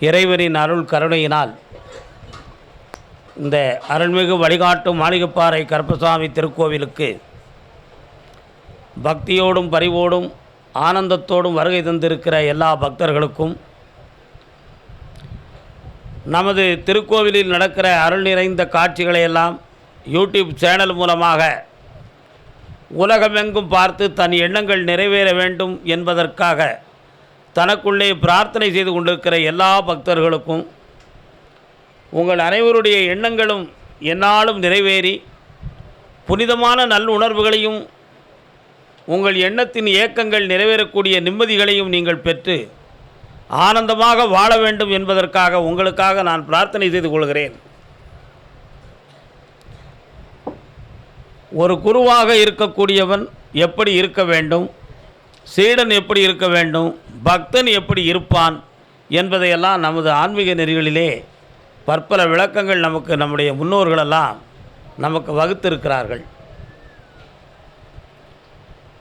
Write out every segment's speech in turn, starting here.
இறைவனின் அருள் கருணையினால் இந்த அருள்மிகு வழிகாட்டும் மாளிகைப்பாறை கருப்பசாமி திருக்கோவிலுக்கு பக்தியோடும் பரிவோடும் ஆனந்தத்தோடும் வருகை தந்திருக்கிற எல்லா பக்தர்களுக்கும் நமது திருக்கோவிலில் நடக்கிற அருள் நிறைந்த காட்சிகளை எல்லாம் யூடியூப் சேனல் மூலமாக உலகமெங்கும் பார்த்து தன் எண்ணங்கள் நிறைவேற வேண்டும் என்பதற்காக தனக்குள்ளே பிரார்த்தனை செய்து கொண்டிருக்கிற எல்லா பக்தர்களுக்கும் உங்கள் அனைவருடைய எண்ணங்களும் என்னாலும் நிறைவேறி புனிதமான நல் உணர்வுகளையும் உங்கள் எண்ணத்தின் ஏக்கங்கள் நிறைவேறக்கூடிய நிம்மதிகளையும் நீங்கள் பெற்று ஆனந்தமாக வாழ வேண்டும் என்பதற்காக உங்களுக்காக நான் பிரார்த்தனை செய்து கொள்கிறேன். ஒரு குருவாக இருக்கக்கூடியவன் எப்படி இருக்க வேண்டும்? சீடன் எப்படி இருக்க வேண்டும்? பக்தன் எப்படி இருப்பான் என்பதையெல்லாம் நமது ஆன்மீக நெறிகளிலே பற்பல விளக்கங்கள் நமக்கு நம்முடைய முன்னோர்களெல்லாம் நமக்கு வகுத்திருக்கிறார்கள்.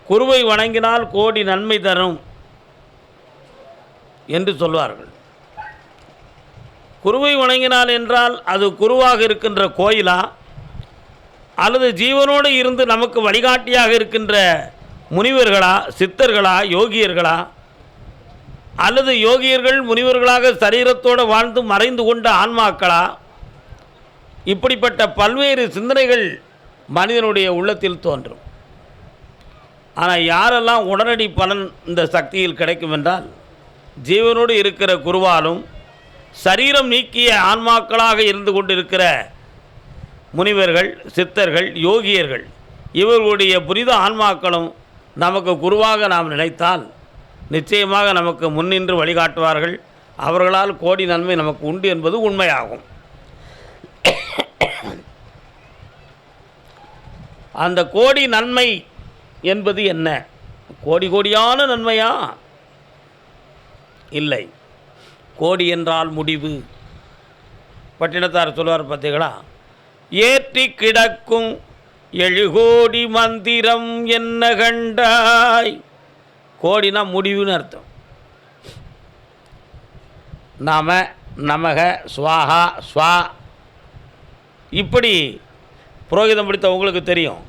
குருவை வணங்கினால் கோடி நன்மை தரும் என்று சொல்வார்கள். குருவை வணங்கினால் என்றால் அது குருவாக இருக்கின்ற கோயிலா? அல்லது ஜீவனோடு இருந்து நமக்கு வழிகாட்டியாக இருக்கின்ற முனிவர்களா சித்தர்களா யோகியர்களா? அல்லது யோகியர்கள் முனிவர்களாக சரீரத்தோடு வாழ்ந்து மறைந்து கொண்ட ஆன்மாக்களா? இப்படிப்பட்ட பல்வேறு சிந்தனைகள் மனிதனுடைய உள்ளத்தில் தோன்றும். ஆனால் யாரெல்லாம் உடனடி பலன் இந்த சக்தியில் கிடைக்கும் என்றால் ஜீவனோடு இருக்கிற குருவாலும் சரீரம் நீக்கிய ஆன்மாக்களாக இருந்து கொண்டிருக்கிற முனிவர்கள் சித்தர்கள் யோகியர்கள் இவர்களுடைய புனித ஆன்மாக்களும் நமக்கு குருவாக நாம் நினைத்தால் நிச்சயமாக நமக்கு முன்னின்று வழிகாட்டுவார்கள். அவர்களால் கோடி நன்மை நமக்கு உண்டு என்பது உண்மையாகும். அந்த கோடி நன்மை என்பது என்ன? கோடி கோடியான நன்மையா? இல்லை. கோடி என்றால் முடிவு. பட்டினத்தார் சொல்வார் பார்த்தீங்களா ஏற்றி கிடக்கும் எழுகோடி மந்திரம் என்ன கண்டாய்? கோடினா முடிவுன்னு அர்த்தம். நாம நமக ஸ்வாஹா ஸ்வா. இப்படி புரோகிதம் படித்த உங்களுக்கு தெரியும்.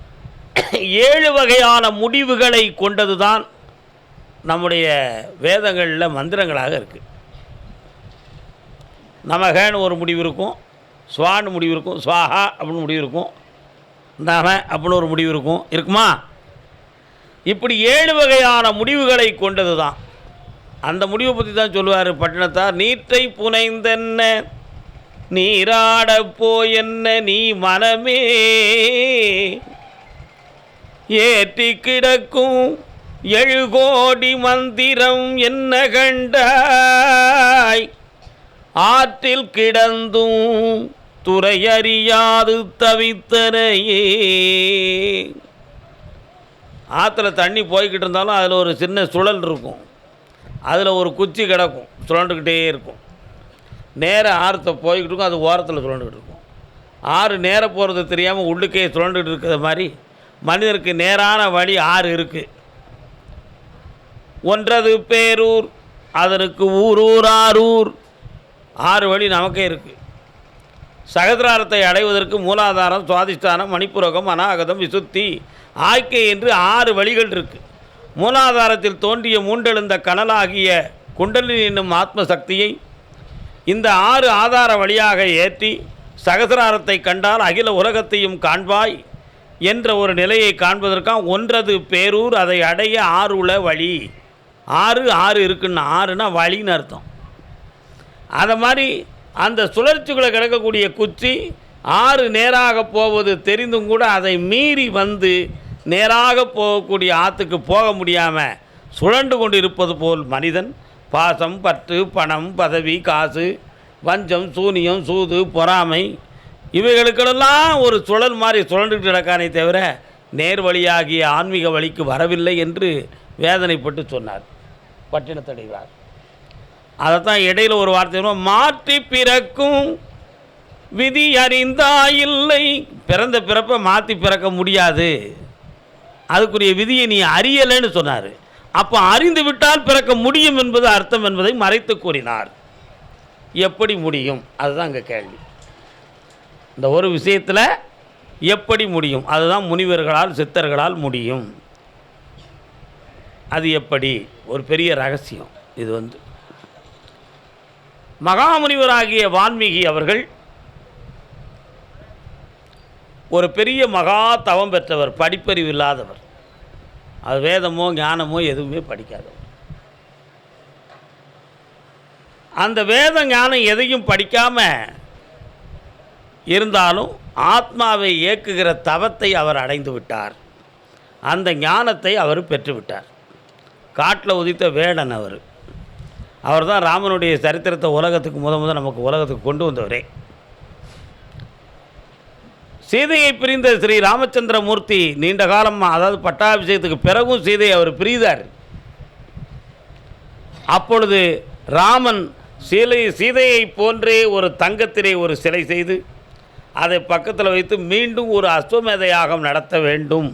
ஏழு வகையான முடிவுகளை கொண்டது தான் நம்முடைய வேதங்களில் மந்திரங்களாக இருக்குது நமகன்னு ஒரு முடிவு இருக்கும் ஸ்வான்னு முடிவு இருக்கும் ஸ்வாஹா அப்படின்னு முடிவு இருக்கும் நம அப்படின்னு ஒரு முடிவு இருக்கும். இருக்குமா? இப்படி ஏழு வகையான முடிவுகளை கொண்டது தான் அந்த முடிவை பற்றி தான் சொல்லுவார் பட்டினத்தார் நீற்றை புனைந்தென்ன நீராடப்போ என்ன நீ மனமே ஏற்றி கிடக்கும் எழுகோடி மந்திரம் என்ன கண்டாய்? ஆற்றில் கிடந்தும் துறையறியாது தவித்தனையே. ஆற்றுல தண்ணி போய்கிட்டு இருந்தாலும் அதில் ஒரு சின்ன சுழல் இருக்கும். அதில் ஒரு குச்சி கிடக்கும் சுழண்டுக்கிட்டே இருக்கும். நேராக ஆறுத்தை போய்கிட்டு இருக்கும் அது ஓரத்தில் சுழண்டுக்கிட்டு இருக்கும். ஆறு நேராக போகிறது தெரியாமல் உள்ளுக்கே சுழண்டுக்கிட்டு இருக்கிற மாதிரி மனிதனுக்கு நேரான வழி ஆறு இருக்குது ஒன்றது பேரூர் அதற்கு ஊரூர் ஆரூர். ஆறு வழி நமக்கே இருக்குது சகதிராரத்தை அடைவதற்கு மூலாதாரம் சுவாதிஷ்டானம் மணிப்புரகம் அநாகதம் விசுத்தி ஆய்க்கை என்று ஆறு வழிகள் இருக்கு. மூலாதாரத்தில் தோன்றிய மூண்டெழுந்த கனலாகிய குண்டலினி என்னும் ஆத்ம சக்தியை இந்த ஆறு ஆதார வழியாக ஏற்றி சகசிராரத்தை கண்டால் அகில உலகத்தையும் காண்பாய் என்ற ஒரு நிலையை காண்பதற்காக ஒன்றது பேரூர் அதை அடைய ஆறு உள்ள வழி. ஆறு ஆறு இருக்குன்னு ஆறுனா வழின்னு அர்த்தம். அதை மாதிரி அந்த சுழற்சிகளை கிடக்கக்கூடிய குச்சி ஆறு நேராக போவது தெரிந்தும் கூட அதை மீறி வந்து நேராக போகக்கூடிய ஆற்றுக்கு போக முடியாமல் சுழண்டு கொண்டு இருப்பது போல் மனிதன். பாசம் பற்று பணம் பதவி காசு வஞ்சம் சூனியம் சூது பொறாமை இவைகளுக்கெல்லாம் ஒரு சுழல் மாதிரி சுழண்டுகிட்டு கிடக்கானே தவிர நேர் வழியாகிய ஆன்மீக வழிக்கு வரவில்லை என்று வேதனைப்பட்டு சொன்னார். பட்டினத்தடைவார். அதைத்தான் இடையில் ஒரு வார்த்தை மாற்றி பிறக்கும் விதி அறிந்தாயில்லை. பிறந்த பிறப்பை மாற்றி பிறக்க முடியாது. அதுக்குரிய விதியை நீ அறியலைன்னு சொன்னார். அப்போ அறிந்து விட்டால் பிறக்க முடியும் என்பது அர்த்தம் என்பதை மறைத்து கூறினார். எப்படி முடியும்? அதுதான் அங்கே கேள்வி. இந்த ஒரு விஷயத்தில் எப்படி முடியும்? அதுதான் முனிவர்களால் சித்தர்களால் முடியும். அது எப்படி? ஒரு பெரிய ரகசியம். இது வந்து மகாமுனிவராகிய வான்மீகி அவர்கள் ஒரு பெரிய மகா தவம் பெற்றவர் படிப்பறிவு இல்லாதவர். அது வேதமோ ஞானமோ எதுவுமே படிக்காதவர். அந்த வேத ஞானம் எதையும் படிக்காமல் இருந்தாலும் ஆத்மாவை இயக்குகிற தவத்தை அவர் அடைந்து விட்டார். அந்த ஞானத்தை அவர் பெற்றுவிட்டார் காட்டில் உதித்த வேடன் அவர். அவர் தான் ராமனுடைய சரித்திரத்தை உலகத்துக்கு முத முத நமக்கு உலகத்துக்கு கொண்டு வந்தவரே. சீதையை பிரிந்த ஸ்ரீ ராமச்சந்திரமூர்த்தி நீண்ட காலமாக அதாவது பட்டாபிஷேகத்துக்கு பிறகும் சீதையை அவர் பிரிதார். அப்பொழுது ராமன் சீலை சீதையை போன்றே ஒரு தங்கத்திலே ஒரு சிலை செய்து அதை பக்கத்தில் வைத்து மீண்டும் ஒரு அஸ்வமேத யாகம் நடத்த வேண்டும்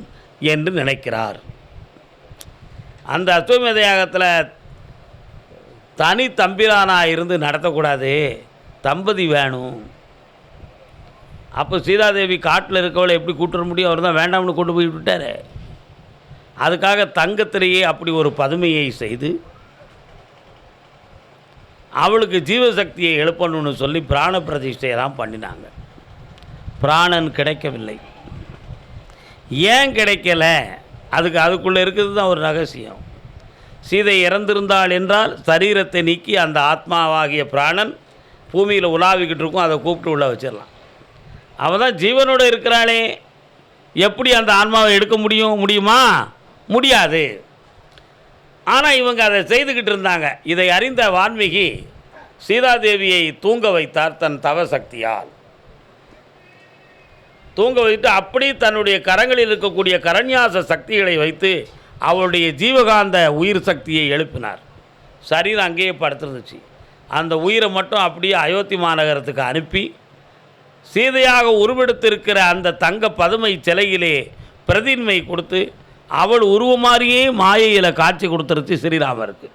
என்று நினைக்கிறார். அந்த அஸ்வமேத யாகத்தில் தனி தம்பிரானாக இருந்து நடத்தக்கூடாது தம்பதி வேணும். அப்போ சீதாதேவி காட்டில் இருக்கவளை எப்படி கூட்டு வர முடியும்? அவர் தான் வேண்டாம்னு கொண்டு போய் விட்டாரு அதுக்காக தங்கத்திலேயே அப்படி ஒரு பதுமையை செய்து அவளுக்கு ஜீவசக்தியை எழுப்பணும்னு சொல்லி பிராண பிரதிஷ்டையெல்லாம் பண்ணினாங்க. பிராணன் கிடைக்கவில்லை. ஏன் கிடைக்கல? அதுக்கு அதுக்குள்ளே இருக்கிறது தான் ஒரு ரகசியம். சீதை இறந்திருந்தாள் என்றால் சரீரத்தை நீக்கி அந்த ஆத்மாவாகிய பிராணன் பூமியில் உலாவிக்கிட்டு இருக்கும் அதை கூப்பிட்டு உள்ளே வச்சிடலாம். அவள் தான் ஜீவனோடு இருக்கிறாளே. எப்படி அந்த ஆன்மாவை எடுக்க முடியும் முடியுமா? முடியாது. ஆனால் இவங்க அதை செய்துக்கிட்டு இருந்தாங்க. இதை அறிந்த வான்மீகி சீதாதேவியை தூங்க வைத்தார் தன் தவ சக்தியால் தூங்க வைத்து அப்படி தன்னுடைய கரங்களில் இருக்கக்கூடிய கரண்யாச சக்திகளை வைத்து அவளுடைய ஜீவகாந்த உயிர் சக்தியை எழுப்பினார். சரீரம் அங்கேயே படுத்துருந்துச்சு. அந்த உயிரை மட்டும் அப்படியே அயோத்தி மாநகரத்துக்கு அனுப்பி சீதையாக உருவெடுத்திருக்கிற அந்த தங்க பதுமை சிலையிலே பிரதின்மை கொடுத்து அவள் உருவமாறியே மாயையில் காட்சி கொடுத்துருச்சு ஸ்ரீராமருக்கு.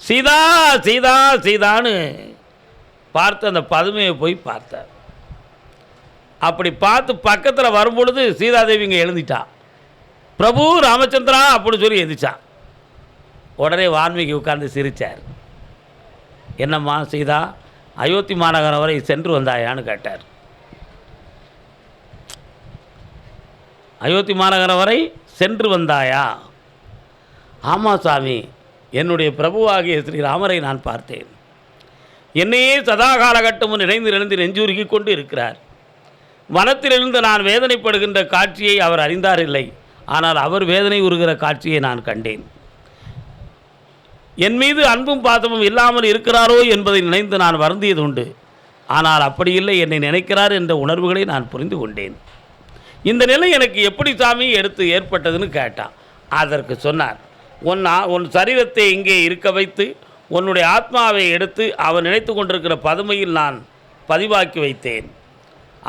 சீதா சீதா சீதான்னு பார்த்து அந்த பதுமையை போய் பார்த்தார். அப்படி பார்த்து பக்கத்தில் வரும்பொழுது சீதாதேவி இங்கே எழுந்திட்டா. பிரபு ராமச்சந்திரா அப்படின்னு சொல்லி எழுந்திச்சான் உடனே வான்மீகி உட்கார்ந்து சிரித்தார் என்னம்மா சீதா அயோத்தி மாநகரம் வரை சென்று வந்தாயான்னு கேட்டார். அயோத்தி மாநகரம் வரை சென்று வந்தாயா? ஆமாம் சாமி என்னுடைய பிரபுவாகிய ஸ்ரீராமரை நான் பார்த்தேன். என்னையே சதா காலகட்டமும் நினைந்து நினைந்து நெஞ்சுருகி கொண்டு இருக்கிறார். வனத்திலிருந்து நான் வேதனைப்படுகின்ற காட்சியை அவர் அறிந்தார் இல்லை. ஆனால் அவர் வேதனை உருகிற காட்சியை நான் கண்டேன். என் மீது அன்பும் பாசமும் இல்லாமல் இருக்கிறாரோ என்பதை நினைந்து நான் வருந்தியது உண்டு. ஆனால் அப்படி இல்லை என்னை நினைக்கிறார் என்ற உணர்வுகளை நான் புரிந்து கொண்டேன். இந்த நிலை எனக்கு எப்படி சாமி எடுத்து ஏற்பட்டதுன்னு கேட்டான். அதற்கு சொன்னார் உன் உன் சரீரத்தை இங்கே இருக்க வைத்து உன்னுடைய ஆத்மாவை எடுத்து அவன் நினைத்து கொண்டிருக்கிற பதுமையில் நான் பதிவாக்கி வைத்தேன்.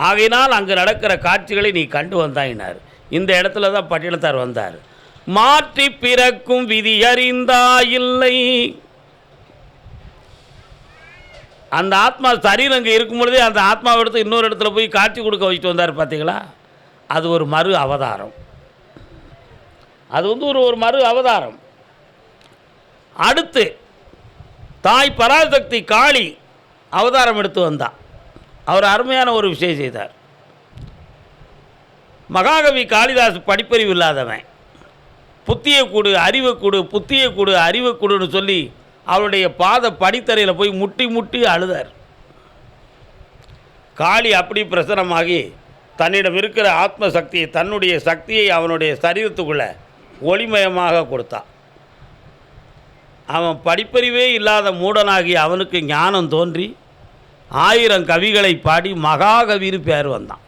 ஆகையினால் அங்கு நடக்கிற காட்சிகளை நீ கண்டு வந்தாயினார். இந்த இடத்துல தான் பட்டினத்தார் வந்தார். மாற்றி பிறக்கும் விதி அறிந்தாயில்லை. அந்த ஆத்மா சரீரம் அங்கே இருக்கும் பொழுதே அந்த ஆத்மாவை எடுத்து இன்னொரு இடத்துல போய் காட்சி கொடுக்க வச்சுட்டு வந்தார் பார்த்தீங்களா அது ஒரு மறு அவதாரம். அது வந்து ஒரு ஒரு மறு அவதாரம். அடுத்து தாய் பராசக்தி காளி அவதாரம் எடுத்து வந்தா. அவர் அருமையான ஒரு விஷயம் செய்தார். மகாகவி காளிதாஸ் படிப்பறிவு இல்லாதவன். புத்தியை கொடு அறிவை கொடு புத்தியை கொடு அறிவை கொடுன்னு சொல்லி அவருடைய பாத படித்தரையில் போய் முட்டி முட்டி அழுதார். காளி அப்படி பிரசனமாகி தன்னிடம் இருக்கிற ஆத்ம சக்தியை தன்னுடைய சக்தியை அவனுடைய சரீரத்துக்குள்ள ஒளிமயமாக கொடுத்தான் அவன் படிப்பறிவே இல்லாத மூடனாகி அவனுக்கு ஞானம் தோன்றி ஆயிரம் கவிகளை பாடி மகாகவின்னு பேர் வந்தான்.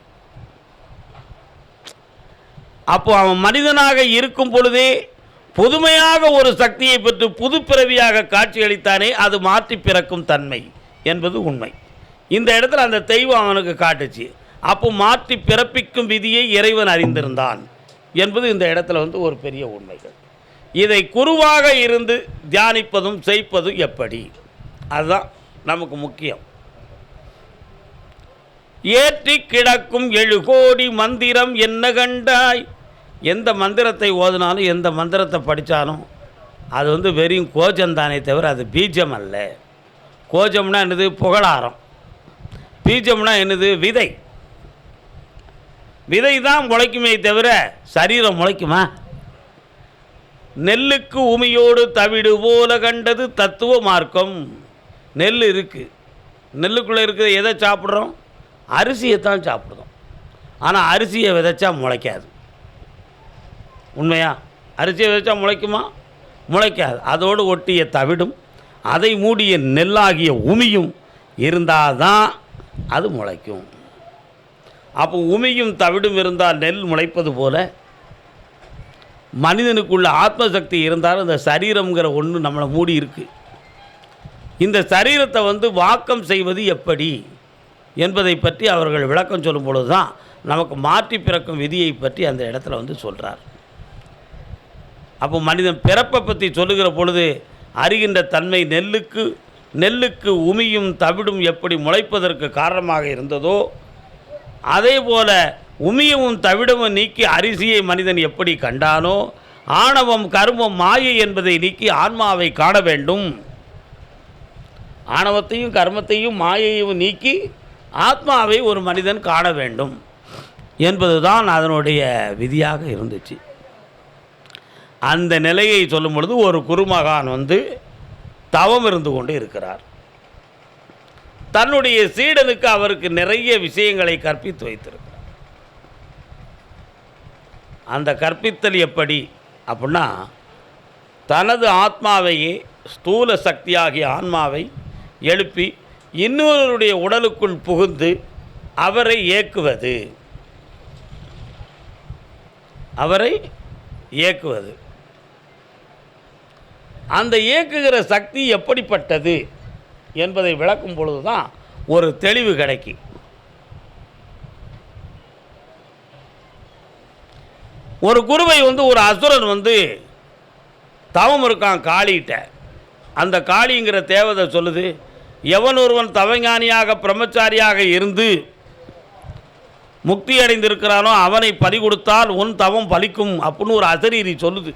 அப்போ அவன் மனிதனாக இருக்கும் பொழுதே புதுமையாக ஒரு சக்தியை பெற்று புது பிறவியாக காட்சியளித்தானே அது மாற்றி பிறக்கும் தன்மை என்பது உண்மை. இந்த இடத்துல அந்த தெய்வம் அவனுக்கு காட்டுச்சு. அப்போ மாற்றி பிறப்பிக்கும் விதியை இறைவன் அறிந்திருந்தான் என்பது இந்த இடத்துல வந்து ஒரு பெரிய உண்மைகள். இதை குருவாக இருந்து தியானிப்பதும் செய்ப்பதும் எப்படி? அதுதான் நமக்கு முக்கியம். ஏற்றி கிடக்கும் எழு கோடி மந்திரம் என்ன கண்டாய்? எந்த மந்திரத்தை ஓதினாலும் எந்த மந்திரத்தை படித்தாலும் அது வந்து வெறும் கோஜம்தானே தவிர அது பீஜம் அல்ல. கோஜம்னா என்னது? புகழாரம். பீஜம்னா என்னது? விதை. விதை தான் முளைக்குமே தவிர சரீரம் முளைக்குமா? நெல்லுக்கு உமியோடு தவிடு போல கண்டது தத்துவ மார்க்கம். நெல் இருக்குது நெல்லுக்குள்ளே இருக்கிற எதை சாப்பிட்றோம்? அரிசியை தான் சாப்பிடுறோம். ஆனால் அரிசியை விதைச்சா முளைக்காது. உண்மையா? அரிசியை விதைச்சா முளைக்குமா? முளைக்காது. அதோடு ஒட்டிய தவிடும் அதை மூடிய நெல்லாகிய உமியும் இருந்தால் தான் அது முளைக்கும். அப்போ உமியும் தவிடும் இருந்தால் நெல் முளைப்பது போல மனிதனுக்குள்ள ஆத்மசக்தி இருந்தாலும் இந்த சரீரம்ங்கிற ஒன்று நம்மளை மூடி இருக்கு. இந்த சரீரத்தை வந்து வாக்கம் செய்வது எப்படி என்பதை பற்றி அவர்கள் விளக்கம் சொல்லும் பொழுது தான் நமக்கு மாற்றி பிறக்கும் விதியை பற்றி அந்த இடத்துல வந்து சொல்கிறார் அப்போ மனிதன் பிறப்பை பற்றி சொல்லுகிற பொழுது அறிகின்ற தன்மை நெல்லுக்கு நெல்லுக்கு உமியும் தவிடும் எப்படி முளைப்பதற்கு காரணமாக இருந்ததோ அதே போல உமியவும் தவிடவும் நீக்கி அரிசியை மனிதன் எப்படி கண்டானோ ஆணவம் கருமம் மாயை என்பதை நீக்கி ஆன்மாவை காண வேண்டும். ஆணவத்தையும் கர்மத்தையும் மாயையும் நீக்கி ஆத்மாவை ஒரு மனிதன் காண வேண்டும் என்பதுதான் அதனுடைய விதியாக இருந்துச்சு. அந்த நிலையை சொல்லும் பொழுது ஒரு குருமகான் வந்து தவம் இருந்து கொண்டு இருக்கிறார். தன்னுடைய சீடனுக்கு அவருக்கு நிறைய விஷயங்களை கற்பித்து வைத்திருக்கிறார். அந்த கற்பித்தல் எப்படி அப்படின்னா தனது ஆத்மாவையே ஸ்தூல சக்தியாகிய ஆன்மாவை எழுப்பி இன்னொருடைய உடலுக்குள் புகுந்து அவரை இயக்குவது அவரை இயக்குவது அந்த இயக்குகிற சக்தி எப்படிப்பட்டது என்பதை விளக்கும் பொழுது தான் ஒரு தெளிவு கிடைக்கும். ஒரு குருவை வந்து ஒரு அசுரன் வந்து தவம் இருக்கான் காளிகிட்ட. அந்த காளிங்கிற தேவதை சொல்லுது எவன் ஒருவன் தவஞானியாக பிரம்மச்சாரியாக இருந்து முக்தி அடைந்திருக்கிறானோ அவனை பறி கொடுத்தால் உன் தவம் பலிக்கும் அப்படின்னு ஒரு அசரீரி சொல்லுது.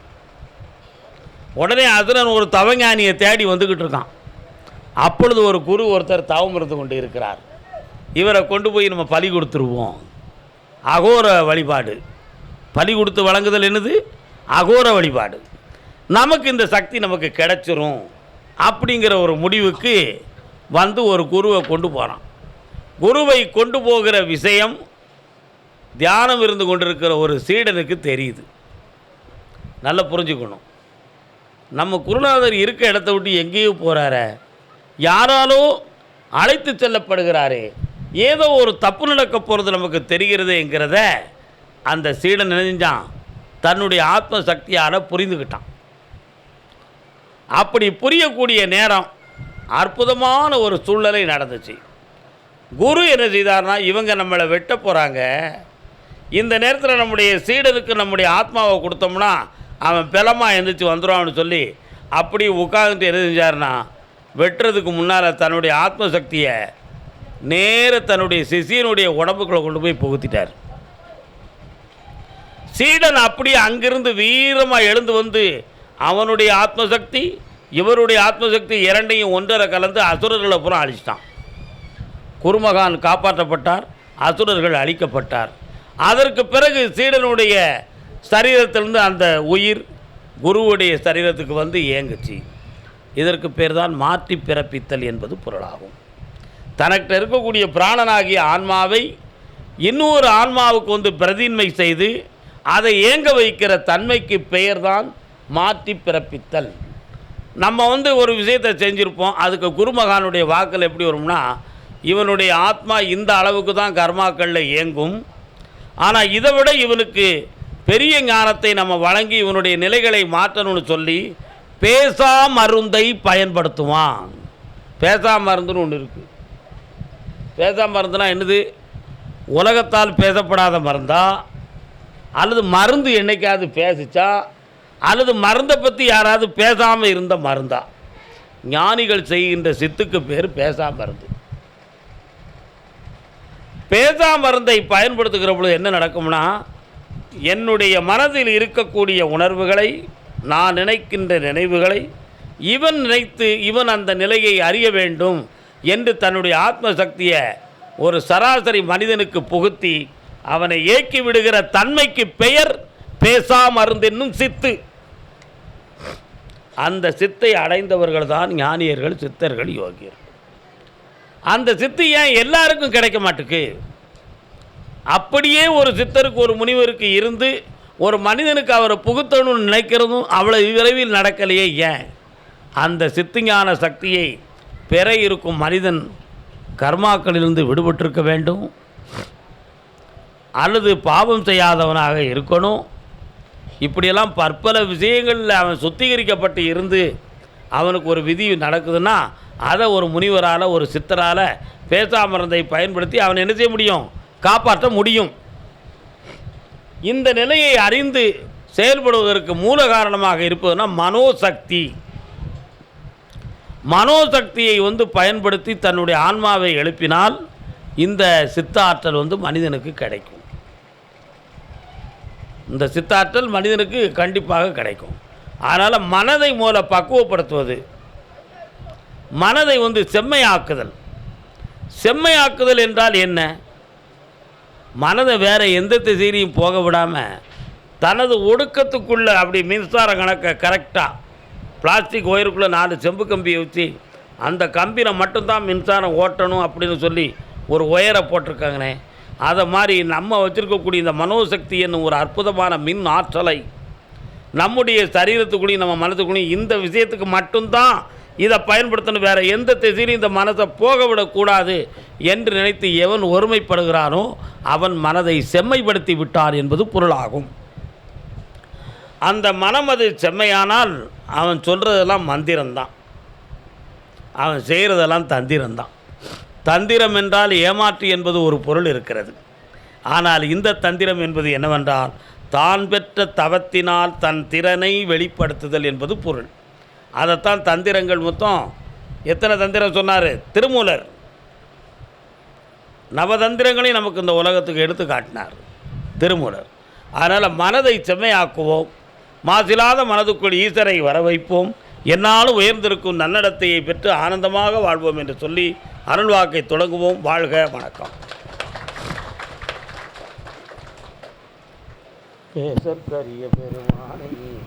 உடனே அசுரன் ஒரு தவஞானியை தேடி வந்துக்கிட்டு இருக்கான். அப்பொழுது ஒரு குரு ஒருத்தர் தவம் இருந்து கொண்டு இருக்கிறார். இவரை கொண்டு போய் நம்ம பலி கொடுத்துருவோம். அகோர வழிபாடு. பலி கொடுத்து வழங்குதல் என்னது? அகோர வழிபாடு. நமக்கு இந்த சக்தி நமக்கு கிடைச்சிரும் அப்படிங்கிற ஒரு முடிவுக்கு வந்து ஒரு குருவை கொண்டு போகிறான் குருவை கொண்டு போகிற விஷயம் தியானம் இருந்து கொண்டிருக்கிற ஒரு சீடனுக்கு தெரியுது. நல்லா புரிஞ்சுக்கணும். நம்ம குருநாதர் இருக்க இடத்த விட்டு எங்கேயோ போகிறாரு யாராலோ அழைத்து செல்லப்படுகிறாரே. ஏதோ ஒரு தப்பு நடக்க போகிறது நமக்கு தெரிகிறதுங்கிறத அந்த சீடன் நினைஞ்சான். தன்னுடைய ஆத்ம சக்தியால் புரிந்துக்கிட்டான் அப்படி புரியக்கூடிய நேரம் அற்புதமான ஒரு சூழ்நிலை நடந்துச்சு. குரு என்ன செய்தார்னா இவங்க நம்மளை வெட்ட போகிறாங்க இந்த நேரத்தில் நம்முடைய சீடனுக்கு நம்முடைய ஆத்மாவை கொடுத்தோம்னா அவன் பெலமாக எந்திரிச்சு வந்துடுவான்னு சொல்லி அப்படி உட்காந்துட்டு என்ன செஞ்சார்னா வெட்டுறதுக்கு முன்னால் தன்னுடைய ஆத்ம சக்தியை நேர தன்னுடைய சிசியனுடைய உடம்புக்குள்ளே கொண்டு போய் புகுத்திட்டார். சீடன் அப்படியே அங்கிருந்து வீரமாக எழுந்து வந்து அவனுடைய ஆத்மசக்தி இவருடைய ஆத்மசக்தி இரண்டையும் ஒன்றரை கலந்து அசுரர்களை புறம் அழிச்சிட்டான். குருமகான் காப்பாற்றப்பட்டார் அசுரர்கள் அழிக்கப்பட்டார். அதற்கு பிறகு சீடனுடைய சரீரத்திலிருந்து அந்த உயிர் குருவுடைய சரீரத்துக்கு வந்து இயங்குச்சு. இதற்கு பேர் தான் மாற்றி பிறப்பித்தல் என்பது பொருளாகும். தனக்கிட்ட இருக்கக்கூடிய பிராணனாகிய ஆன்மாவை இன்னொரு ஆன்மாவுக்கு வந்து பிரதின்மை செய்து அதை ஏங்க வைக்கிற தன்மைக்கு பெயர்தான் மாற்றி பிறப்பித்தல். நம்ம வந்து ஒரு விஷயத்தை செஞ்சுருப்போம் அதுக்கு குருமகானுடைய வாக்கில் எப்படி வரும்னா இவனுடைய ஆத்மா இந்த அளவுக்கு தான் கர்மாக்களில் இயங்கும். ஆனால் இதை விட இவனுக்கு பெரிய ஞானத்தை நம்ம வழங்கி இவனுடைய நிலைகளை மாற்றணும்னு சொல்லி பேசா மருந்தை பயன்படுத்துவான். பேசா மருந்துன்னு ஒன்று இருக்குது பேசா மருந்துனா என்னது? உலகத்தால் பேசப்படாத மருந்தா? அல்லது மருந்து என்னைக்காவது பேசிச்சா? அல்லது மருந்தை பற்றி யாராவது பேசாமல் இருந்த மருந்தா? ஞானிகள் செய்கின்ற சித்துக்கு பேர் பேசா மருந்து. பேசா மருந்தை பயன்படுத்துகிற பொழுது என்ன நடக்கும்னா என்னுடைய மனதில் இருக்கக்கூடிய உணர்வுகளை நான் நினைக்கின்ற நினைவுகளை இவன் நினைத்து இவன் அந்த நிலையை அறிய வேண்டும் என்று தன்னுடைய ஆத்ம சக்தியை ஒரு சராசரி மனிதனுக்கு புகுத்தி அவனை ஏக்கி விடுகிற தன்மைக்கு பெயர் பேசா மருந்தென்னும் சித்து. அந்த சித்தை அடைந்தவர்கள் தான் ஞானியர்கள் சித்தர்கள் யோகியர்கள். அந்த சித்து ஏன் எல்லாருக்கும் கிடைக்க மாட்டுக்கு? அப்படியே ஒரு சித்தருக்கு ஒரு முனிவருக்கு இருந்து ஒரு மனிதனுக்கு அவரை புகுத்தணும்னு நினைக்கிறதும் அவ்வளவு விரைவில் நடக்கலையே ஏன்? அந்த சித்துஞான சக்தியை பெற இருக்கும் மனிதன் கர்மாக்களிலிருந்து விடுபட்டிருக்க வேண்டும். அல்லது பாவம் செய்யாதவனாக இருக்கணும். இப்படியெல்லாம் பற்பல விஷயங்களில் அவன் சுத்திகரிக்கப்பட்டு இருந்து அவனுக்கு ஒரு விதி நடக்குதுன்னா அதை ஒரு முனிவரால் ஒரு சித்தரால் பேசாமருந்தை பயன்படுத்தி அவன் என்ன செய்ய முடியும்? காப்பாற்ற முடியும். இந்த நிலையை அறிந்து செயல்படுவதற்கு மூல காரணமாக இருப்பதுன்னா மனோசக்தி. மனோசக்தியை வந்து பயன்படுத்தி தன்னுடைய ஆன்மாவை எழுப்பினால் இந்த சித்தாற்றல் வந்து மனிதனுக்கு கிடைக்கும். இந்த சித்தாற்றல் மனிதனுக்கு கண்டிப்பாக கிடைக்கும். அதனால் மனதை மூல பக்குவப்படுத்துவது. மனதை வந்து செம்மையாக்குதல். செம்மையாக்குதல் என்றால் என்ன? மனதை வேறு எந்த திசையிலையும் போக விடாமல் தனது ஒடுக்கத்துக்குள்ளே அப்படி மின்சார கணக்கை கரெக்டாக பிளாஸ்டிக் ஒயருக்குள்ளே நாலு செம்பு கம்பியை வச்சு அந்த கம்பியில் மட்டும்தான் மின்சாரம் ஓட்டணும் அப்படின்னு சொல்லி ஒரு ஒயரை போட்டிருக்காங்கண்ணே அதை மாதிரி நம்ம வச்சுருக்கக்கூடிய இந்த மனோசக்தி என்னும் ஒரு அற்புதமான மின் ஆற்றலை நம்முடைய சரீரத்துக்குள்ளேயும் நம்ம மனதுக்குள்ளேயும் இந்த விஷயத்துக்கு மட்டும்தான் இதை பயன்படுத்தணும். வேறு எந்த திசையிலும் இந்த மனதை போக விடக்கூடாது என்று நினைத்து எவன் ஒருமைப்படுகிறானோ அவன் மனதை செம்மைப்படுத்தி விட்டான் என்பது பொருளாகும். அந்த மனம் அது செம்மையானால் அவன் சொல்கிறதெல்லாம் மந்திரம்தான். அவன் செய்கிறதெல்லாம் தந்திரம்தான். தந்திரம் என்றால் ஏமாற்று என்பது ஒரு பொருள் இருக்கிறது. ஆனால் இந்த தந்திரம் என்பது என்னவென்றால் தான் பெற்ற தவத்தினால் தன் திறனை வெளிப்படுத்துதல் என்பது பொருள். அதைத்தான் தந்திரங்கள் மொத்தம். எத்தனை தந்திரம் சொன்னார்? திருமூலர். நவதந்திரங்களையும் நமக்கு இந்த உலகத்துக்கு எடுத்து காட்டினார். திருமூலர். அதனால் மனதை செம்மையாக்குவோம். மாசில்லாத மனதுக்குள் ஈஸ்வரை வர வைப்போம். என்னாலும் உயர்ந்திருக்கும் நன்னடத்தையை பெற்று ஆனந்தமாக வாழ்வோம் என்று சொல்லி அருள்வாக்கை தொடங்குவோம். வாழ்க வணக்கம். பேசற்கரிய பெருமானை.